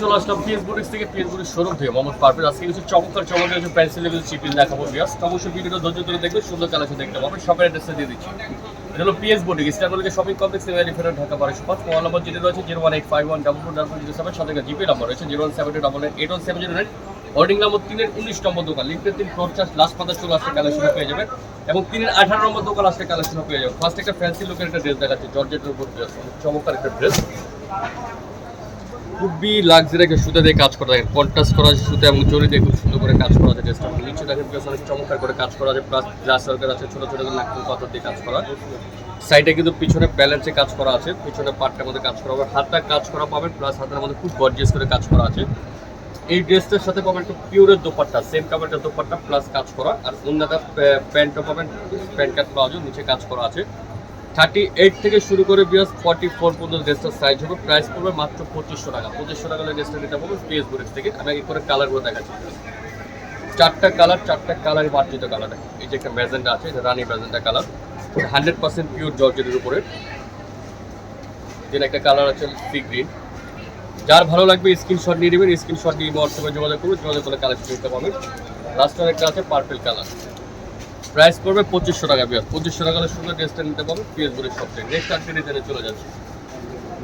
চলে আসলাম পিএস থেকে পিএস বুটিক্স শোরুম থেকে। মোহাম্মদ পারভেজ আজকে কিছু চমৎকার চমৎকার কিছু পেন্সিল কিছু চিপিল দেখাবো বিয়াস অবশ্যই ভিডিওটা ধৈর্য ধরে দেখবে সুন্দর কালেকশন দেখতে পাবে সবার অ্যাড্রেসটা দিয়ে দিচ্ছি। এটা হলো পিএস বুটিক ইস্টারবলিকে শপিং কমপ্লেক্স এলিফেন্ট ঢাকা বারোশো পাঁচ মোবাইল নম্বর যেটা রয়েছে zero one eight five one double four double zero seven সাথে জিপি নম্বর রয়েছে zero one seven two double eight one seven zero nine hoarding number তিনের উনিশ নম্বর দোকান, লিফটের তিন ফ্লোর চার্জ লাস্ট পাতা চলে আসতে কালেকশন পেয়ে যাবেন। এবং তিনের আঠারো নম্বর দোকান আসতে কালেকশন পেয়ে যাবেন। ফার্স্ট একটা ফ্যান্সি লুকের একটা ড্রেস দেখাচ্ছে জর্জেটের উপর ড্রেস চমৎকার একটা ড্রেস খুবই লাক্সারি একটা সুতা দিয়ে কাজ করা থাকে। কন্ট্রাস্ট করা সুতা এবং জরি দিয়ে খুব সুন্দর করে কাজ করা আছে ড্রেসটা নিচে দেখেন প্লাস অনেক চমৎকার করে কাজ করা আছে প্লাস গ্লাস সরকার আছে, ছোট ছোট করে নাকফুল পাথর দিয়ে কাজ করা। সাইডে কিন্তু পিছনে ব্যালেন্সে কাজ করা আছে। পিছনে পার্টটার মধ্যে কাজ করা হবে। হাতটা কাজ করা পাবেন প্লাস হাতের মধ্যে খুব গর্জিয়াস করে কাজ করা আছে। এই ড্রেসটার সাথে পাবেন একটু পিওরের দোপাট্টা সেম কাপড়ের দোপাট্টা প্লাস কাজ করা। আর অন্যটা প্যান্টও পাবেন প্যান্ট কাট প্লাজো নিচে কাজ করা আছে। থার্টি এইট থেকে শুরু করে বিয়াস ফর্টি ফোর পর্যন্ত ড্রেসটার সাইজ হবে। প্রাইস পড়বে মাত্র পঁচিশশো টাকা। পঁচিশশো টাকা ড্রেসটা নিতে পারব পিএস বুরেক্স থেকে। আমি এক করে কালারগুলো দেখাচ্ছি। চারটা কালার চারটা কালার মার্জিত কালার এই যে একটা ম্যাজেন্টা আছে, এটা রানি magenta colour hundred percent pure জর্জেটের উপরে। দেন একটা কালার আছে সি গ্রিন যার ভালো লাগবে স্ক্রিনশট নিয়ে নেবেন। স্ক্রিনশট নিয়ে হোয়াটসঅ্যাপে যোগাযোগ করুন। যোগাযোগ করে কালেকশন করতে পারবেন। লাস্টের একটা আছে পার্পেল কালার প্রাইস পড়বে পঁচিশশো টাকা বিয়ার। পঁচিশশো টাকা সুন্দর ড্রেসটা নিতে পারবেন পিএস বলে সবচেয়ে নেক্সট আরেকটা ডিজাইনে চলে যাচ্ছে।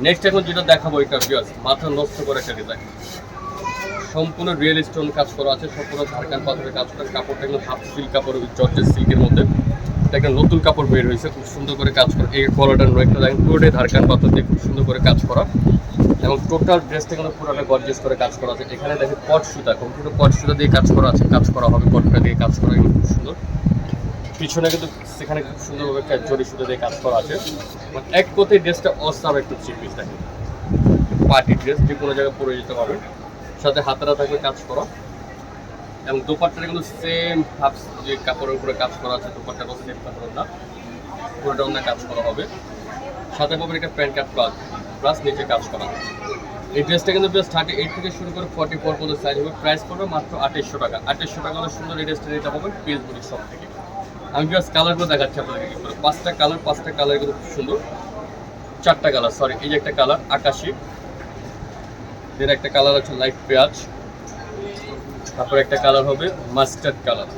নেক্সট এখন যেটা দেখাবো এটা বিয়ার, মাথা নষ্ট করে একটা ডিজাইন সম্পূর্ণ রিয়েল স্টোন কাজ করা আছে, সম্পূর্ণ ঝাড়খান পাথরের কাজ করা, কাপড়টা কিন্তু হাফ সিল্ক কাপড় জর্জের সিল্কের মধ্যে। এটা একটা নতুন কাপড় বের হয়েছে, খুব সুন্দর করে কাজ করা। এই কলারটা একটা দেখেন পুরোটাই ঝাড়খান পাথর দিয়ে খুব সুন্দর করে কাজ করা। এবং টোটাল ড্রেসটা কিন্তু পুরোটা গর্জিয়াস করে কাজ করা আছে। এখানে দেখেন পট সুতা কম্পিউটার পট সুতা দিয়ে কাজ করা আছে, কাজ করা হবে পটটা দিয়ে কাজ করা খুব সুন্দর। পিছনে কিন্তু সেখানে খুব সুন্দরভাবে কাজ জরি সুতো দিয়ে কাজ করা আছে। এক কথায় ড্রেসটা অসাম একটু চিপ পিস দেখেন। পার্টি ড্রেস, যে কোনো জায়গায় পরে যেতে পারবে সাথে হাতারা থাকবে কাজ করা। এবং দোপাট্টাটা কিন্তু সেম হাফ যে কাপড়ের উপরে কাজ করা আছে দোপাট্টাটাও সেম কাপড়ের না পুরোটা অন্য কাজ করা হবে। সাথে পাবেন একটা প্যান্ট কাট প্লাস প্লাস নিচে কাজ করা। এই ড্রেসটা কিন্তু বেশ থার্টি এইট থেকে শুরু করে ফর্টি ফোর পর্যন্ত সাইজ হবে। প্রাইস পড়বে মাত্র আঠাইশশো টাকা। আঠাইশশো টাকা সুন্দর এই ড্রেসটা নিতে পাবেন বুড়ির সব থেকে। আমি জাস্ট কালারগুলো দেখাচ্ছি আপনাদেরকে। করে পাঁচটা কালার পাঁচটা কালার কিন্তু খুব সুন্দর। চারটা কালার সরি এই যে একটা কালার আকাশি। দেন একটা কালার আছে লাইট পেঁয়াজ। তারপর একটা কালার হবে মাস্টার্ড কালার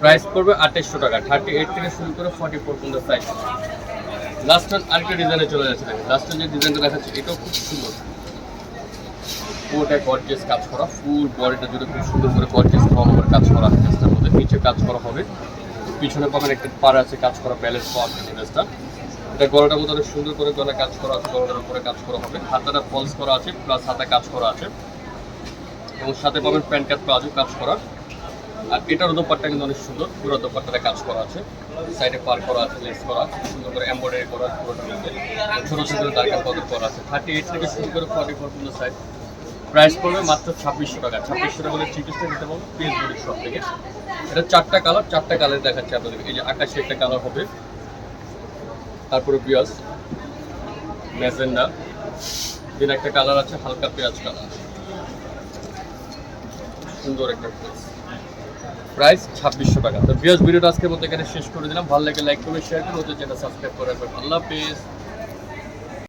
প্রাইস পড়বে আঠাইশশো টাকা থার্টি এইট থেকে শুরু করে ফর্টি ফোর পর্যন্ত সাইজ লাস্ট আরেকটা ডিজাইনে চলে যাচ্ছে। দেখেন লাস্টের যে ডিজাইনটা দেখাচ্ছে, এটাও খুব সুন্দর। পুরোটা গর্জিয়াস কাজ করা ফুল বডিটা জুড়ে খুব সুন্দর করে গর্জিয়াস ফর্ম করে কাজ করা আছে ড্রেসটার মধ্যে নিচে কাজ করা হবে। পিছনে পাবেন একটা পার আছে, কাজ করা ব্যালেন্স পাওয়া যাচ্ছে ড্রেসটা এটা গলাটার মধ্যে অনেক সুন্দর করে গলা কাজ করা আছে, গলাটার উপরে কাজ করা হবে। হাতাটা ফলস করা আছে প্লাস হাতে কাজ করা আছে। এবং সাথে পাবেন প্যান্ট কাট প্লাজো কাজ করা। আর এটার দোপাট্টা কিন্তু অনেক সুন্দর, পুরো দোপাট্টাটা কাজ করা আছে। সাইডে পার করা আছে লেস করা সুন্দর করে এমব্রয়ডারি করা পুরোটা মধ্যে। ছোটো ছোটো পদক করা আছে। থার্টি এইট থেকে শুরু করে ফর্টি ফোর পর্যন্ত সাইজ প্রাইস পড়বে মাত্র ছাব্বিশশো টাকা। ছাব্বিশশো টাকা হলে চিকিৎসা নিতে পারব পিএস বডির সব থেকে। এটা চারটা কালার চারটা কালার দেখাচ্ছে আপনাদের এই যে আকাশে একটা কালার হবে। তারপরে পিঁয়াজ ম্যাজেন্ডা। দেন একটা কালার আছে, হালকা পেঁয়াজ কালার সুন্দর একটা ড্রেস প্রাইস ছাব্বিশশো টাকা। তো পিঁয়াজ ভিডিওটা আজকের মধ্যে এখানে শেষ করে দিলাম। ভালো লাগে লাইক করে শেয়ার করে ওদের যেটা সাবস্ক্রাইব করে রাখবেন। আল্লাহ হাফিজ।